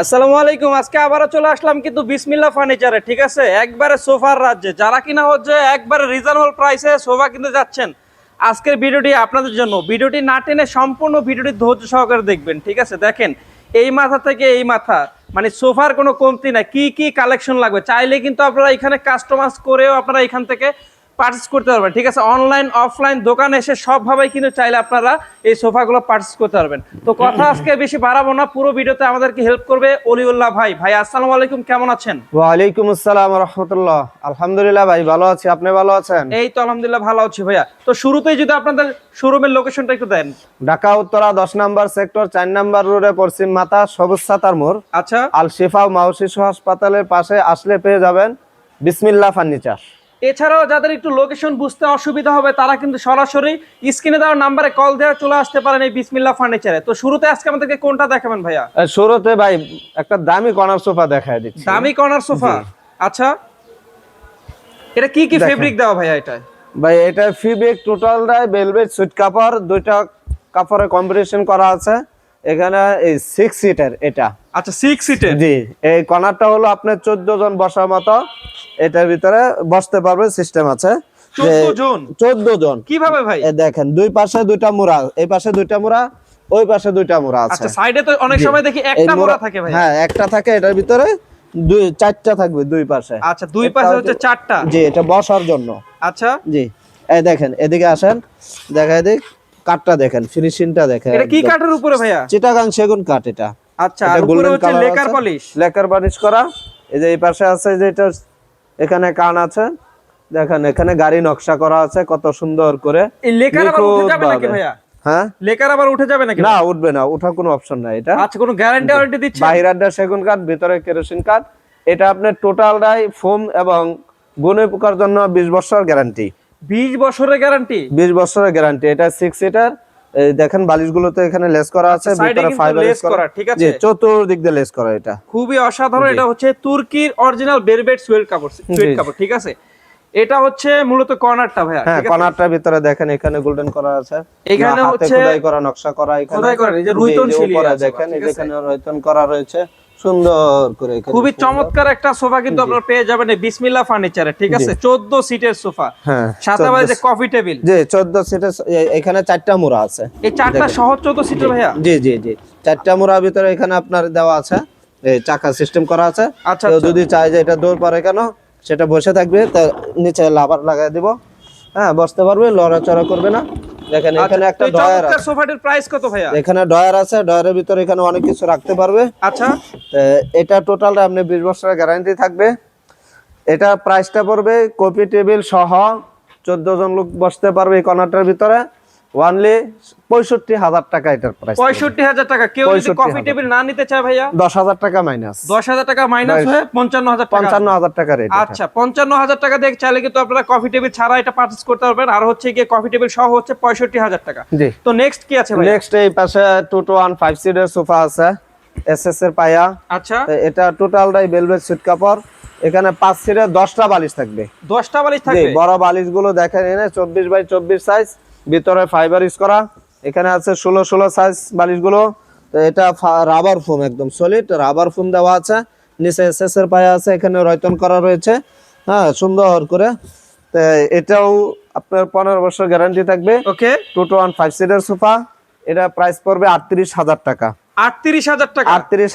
আসসালামু আলাইকুম। আজকে আবারও চলে আসলাম কিন্তু বিসমিল্লা ফার্নিচারে ঠিক আছে? একবারে সোফার রাজ্যে। যারা কিনা হচ্ছে একবারে রিজনেবল প্রাইসে সোফা কিনতে যাচ্ছেন, আজকের ভিডিওটি আপনাদের জন্য। ভিডিওটি না টেনে সম্পূর্ণ ভিডিওটি ধৈর্য সহকারে দেখবেন, ঠিক আছে? দেখেন, এই মাথা থেকে এই মাথা মানে সোফার কোনো কমতি নাই। কি কি কালেকশন লাগবে? চাইলে কিন্তু আপনারা এখানে কাস্টমাইজ করেও আপনারা এখান থেকে পার্চেস করতে পারবেন ঠিক আছে? অনলাইন অফলাইন দোকানে এসে সবভাবেই কিন্তু চাইলে আপনারা এই সোফাগুলো পার্চেস করতে পারবেন। তো কথা আজকে বেশি বাড়াবো না পুরো ভিডিওতে আমাদেরকে হেল্প করবে অলিউল্লাহ ভাই। ভাই আসসালামু আলাইকুম কেমন আছেন? ওয়ালাইকুম আসসালাম রহমতুল্লাহ। আলহামদুলিল্লাহ ভাই ভালো আছি। আপনি ভালো আছেন? এই তো আলহামদুলিল্লাহ ভালো আছি ভাইয়া। তো শুরুতেই যদি আপনাদের শোরুমের লোকেশনটা একটু দেন। ঢাকা উত্তরা দশ নম্বর সেক্টর চার নম্বর রোডে পশ্চিম মাথা সবুজ সাতার মোড়। আচ্ছা। আল শিফা শিশু হাসপাতালের পাশে আসলে পেয়ে যাবেন বিসমিল্লাহ ফার্নিচার। এছাড়াও যাদের একটু লোকেশন বুঝতে অসুবিধা হবে তারা কিন্তু সরাসরি স্ক্রিনে দেওয়ার নাম্বারে কল দেওয়া চলে আসতে পারেন এই বিসমিল্লা ফার্নিচারে তো শুরুতে আজকে আমাদেরকে কোনটা দেখাবেন ভাইয়া? শুরুতে ভাই একটা দামি কর্নার সোফা দেখায় দিচ্ছি। দামি কর্নার সোফা আচ্ছা। এটা কি কি ফেব্রিক দেওয়া ভাইয়া এটা ভাই এটা ফিবেক টোটাল রায় বেলভেট সুইট কাপড় দুইটা কাপড়ের কম্বিনেশন করা আছে। এখানে এই সিক্স সিটের এটা। আচ্ছা সিক্স সিটের জি এই কর্নারটা হলো আপনার চোদ্দ জন বসার মতো। এটার ভিতরে বসতে পারবে সিস্টেম আছে। চোদ্দ জন? কীভাবে ভাই? দেখেন দুই পাশে দুইটা মোড়া এই পাশে দুইটা মোড়া ওই পাশে দুইটা মোড়া আছে। আচ্ছা সাইডে তো অনেক সময় দেখি একটা মোড়া থাকে ভাই। হ্যাঁ একটা থাকে এটার ভিতরে দুই চারটা থাকবে দুই পাশে। আচ্ছা দুই পাশে হচ্ছে চারটা? জি এটা বসার জন্য। আচ্ছা। জি এই দেখেন এদিকে আসেন দেখা এদিক কাঠটা দেখেন ফিনিশিংটা দেখেন। এটা কি কাঠের উপরে ভাইয়া? চিটাগাং সেগুন কাঠ এটা। আচ্ছা আর উপরে হচ্ছে লেকার। পলিশ লেকার বানিশ করা। এই যে এই পাশে আছে যে এটা এখানে কান আছে দেখেন এখানে গাড়ি নকশা করা আছে কত সুন্দর করে এই লেকার আবার উঠে যাবে নাকি হ্যাঁ? লেকার আবার উঠে যাবে নাকি না উঠবে না কোনো অপশন নাই এটা। আচ্ছা কোনো গ্যারান্টি ওয়ারেন্টি দিচ্ছে? বাহির সেগুন কাঠ ভিতরে কেরোসিন কাঠ এটা আপনার টোটাল রাই ফোম এবং পোকার জন্য বছর গ্যারান্টি 20 বছরের গ্যারান্টি বছরের গ্যারান্টি এটা সিক্স সিটার দেখেন বালিশগুলোতে এখানে লেস করা আছে আচ্ছা, ভিতরে ফাইবার লেস করা, ঠিক আছে? চতুর্দিক দিয়ে লেস করা এটা। খুবই অসাধারণ এটা হচ্ছে তুর্কির অরিজিনাল বেরবেট সুয়েট কাপড় সুয়েট কাপড় ঠিক আছে? এটা হচ্ছে মূলত কর্নারটা ভাইয়া হ্যাঁ কর্নারটার ভিতরে দেখেন এখানে গোল্ডেন করা আছে। এখানে হচ্ছে- খোদাই করা নকশা করা এখানে। খোদাই করা, এই যে রুইতন শিলি দেখেন? এখানে রুইতন করা রয়েছে। সুন্দর করে খুবই চমৎকার একটা সোফা কিন্তু আপনারা পেয়ে যাবেন বিসমিল্লা ফার্নিচারে ঠিক আছে? 14 সিটের সোফা হ্যাঁ সাথে আবার যে কফি টেবিল জি চোদ্দ সিটের এখানে চারটা মোড়া আছে। এই চারটা সহ 14 সিটের ভাইয়া? জি জি জি। চারটা মোড়ার ভিতরে এখানে আপনার দেওয়া আছে এই চাকা সিস্টেম করা আছে। আচ্ছা, আচ্ছা। যদি চাই যে এটা দৌড় পারে কেন সেটা বসে থাকবে তা নিচে লাভার লাগাই দিব। হ্যাঁ বসতে পারবে লড়াচড়া করবে না। দেখেন এখানে একটা ডয়ার আছে। সোফাটির প্রাইস কত ভাইয়া? এখানে ডয়ার আছে ডয়ারের ভিতরে এখানে অনেক কিছু রাখতে পারবে। আচ্ছা। এটা টোটাল আপনি বিশ বছরের গ্যারান্টি থাকবে। এটা প্রাইসটা পড়বে কপি টেবিল সহ চোদ্দ জন লোক বসতে পারবে এই কর্নারটার ভিতরে। ওয়ানলি পঁয়ষট্টি হাজার টাকা এটার প্রাইস পঁয়ষট্টি হাজার টাকা। কেউ যদি কফি টেবিল না নিতে চায় ভাইয়া? দশ হাজার টাকা মাইনাস দশ হাজার টাকা মাইনাস হয়ে পঞ্চান্ন হাজার পঞ্চান্ন হাজার টাকা রেট আচ্ছা পঞ্চান্ন হাজার টাকা দিয়ে চাইলে কিন্তু আপনারা কফি টেবিল ছাড়া এটা পারচেস করতে পারবেন। আর হচ্ছে গিয়ে কফি টেবিল সহ হচ্ছে পঁয়ষট্টি হাজার টাকা। তো নেক্সট কি আছে নেক্সট এই পাশে টু টু ওয়ান ফাইভ সিটের সোফা আছে। এস এস এর পায়া। আচ্ছা। এটা টোটালটাই বেলভেট সুট কাপড়। এখানে পাঁচ সিটের দশটা বালিশ থাকবে। দশটা বালিশ থাকবে? বড় বালিশগুলো দেখেন এনে চব্বিশ বাই চব্বিশ সাইজ ভিতরে ফাইবার ইউজ করা। এখানে আছে ষোলো ষোলো সাইজ বালিশগুলো তো এটা রাবার ফোম একদম সলিড রাবার ফোম দেওয়া আছে। নিচে এর পায়ে আছে এখানে রয়তন করা রয়েছে। হ্যাঁ সুন্দর করে। তো এটাও আপনার পনেরো বছর গ্যারান্টি থাকবে। Okay two two one five সিটের সোফা এটা প্রাইস পড়বে আটত্রিশ হাজার টাকা। আটত্রিশ হাজার টাকা। আটত্রিশ